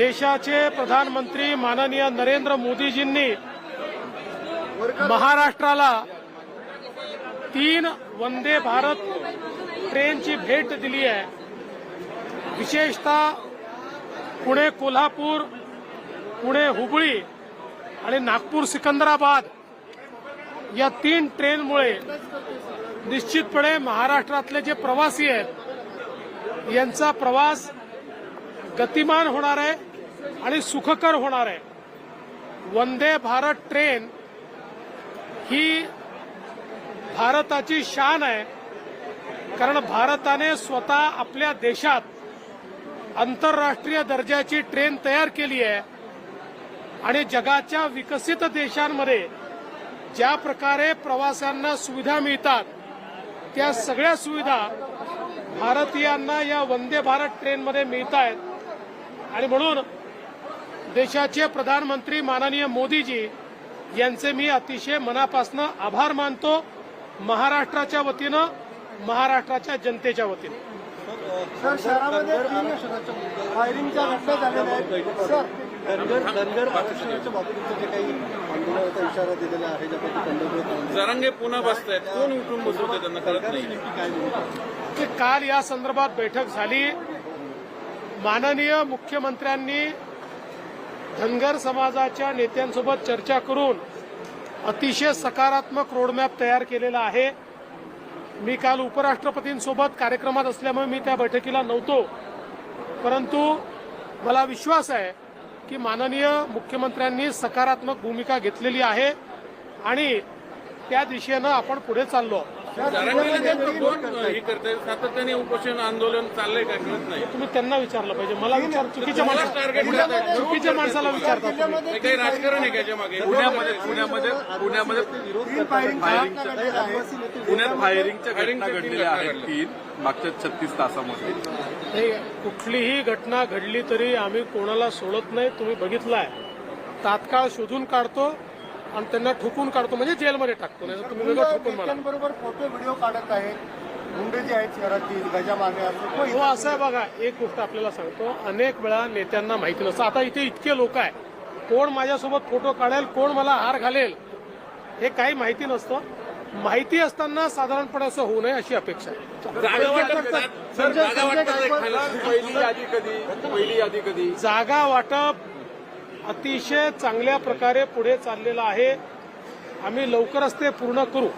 देशाचे प्रधानमंत्री माननीय नरेंद्र मोदीजींनी महाराष्ट्राला तीन वंदे भारत ट्रेनची भेट दिली आहे. विशेषतः पुणे कोल्हापूर पुणे हुबळी आणि नागपूर सिकंदराबाद या तीन ट्रेनमुळे निश्चितपणे महाराष्ट्रातले जे प्रवासी आहेत यांचा प्रवास गतिमान होणार आहे. आणि सुखकर होणार आहे. वंदे भारत ट्रेन ही भारताची शान आहे. कारण भारताने स्वतः आपल्या देशात आंतरराष्ट्रीय दर्जाची ट्रेन तयार केली आहे. आणि जगाच्या विकसित देशांमध्ये ज्या प्रकारे प्रवाशांना सुविधा मिळतात त्या सगळ्या सुविधा भारतीयांना या वंदे भारत ट्रेनमध्ये मिळत आहेत आणि म्हणून देशाचे प्रधानमंत्री माननीय मोदीजी यांचे मी अतिशय मनापासून आभार मानतो महाराष्ट्राच्या वतीनं महाराष्ट्राच्या जनतेच्या वतीनं. सर शहरामध्ये तीन फायरिंगच्या घटना झालेल्या आहेत. सर धनगर धनगर आरक्षणाच्या बाबतीत जे काही आंदोलनाचा इशारा दिलेला आहे ज्यापैकी पंढरपूर जरांगे पुन्हा बसतायत. कोण उठून बसवते त्यांना? कळत नाही. काय भूमिका की काल या संदर्भात बैठक झाली. माननीय मुख्यमंत्र्यांनी धनगर समाजाच्या नेत्यांसोबत चर्चा करून अतिशय सकारात्मक रोडमॅप तयार केलेला आहे. मी काल उपराष्ट्रपतींसोबत कार्यक्रमात असल्यामुळे मी त्या बैठकीला नव्हतो. परंतु मला विश्वास आहे की माननीय मुख्यमंत्र्यांनी सकारात्मक भूमिका घेतलेली आहे आणि त्या दिशेनं आपण पुढे चाललो हे सातत्याने उपोषण आंदोलन चाललंय काय कळत नाही तुम्ही त्यांना विचारलं पाहिजे. मला विचार चुकीच्या टार्गेट माणसाला करताय. चुकीच्या माणसाला विचारता काही राजकारण आहे का याच्या मागे? पुण्यामध्ये पुण्यामध्ये पुण्यामध्ये तीन फायरिंगच्या घटना घडलेल्या आहेत. पुण्यात फायरिंगच्या घटना घडलेल्या आहेत. तीन. मागच्या छत्तीस तासामध्ये. कुठलीही घटना घडली तरी आम्ही कोणाला सोडत नाही. तुम्ही बघितलाय. तात्काळ शोधून काढतो. आणि त्यांना ठोकून काढतो म्हणजे जेलमध्ये टाकतो नाही तुम्ही वेगळं ठोकून मला बरोबर फोटो व्हिडिओ काढत आहेत. गुंडे जे आहेत शहरातील हो असं आहे बघा एक गोष्ट आपल्याला सांगतो. अनेक वेळा नेत्यांना माहिती नसतं. आता इथे इतके लोक आहे. कोण माझ्यासोबत फोटो काढेल कोण मला हार घालेल हे काही माहिती नसतं. माहिती असताना साधारणपणे असं होऊ नये अशी अपेक्षा आहे. जागा वाटप अतिशय चांगल्या प्रकारे पुढे चाललेलं आहे. आम्ही लवकरच ते पूर्ण करू.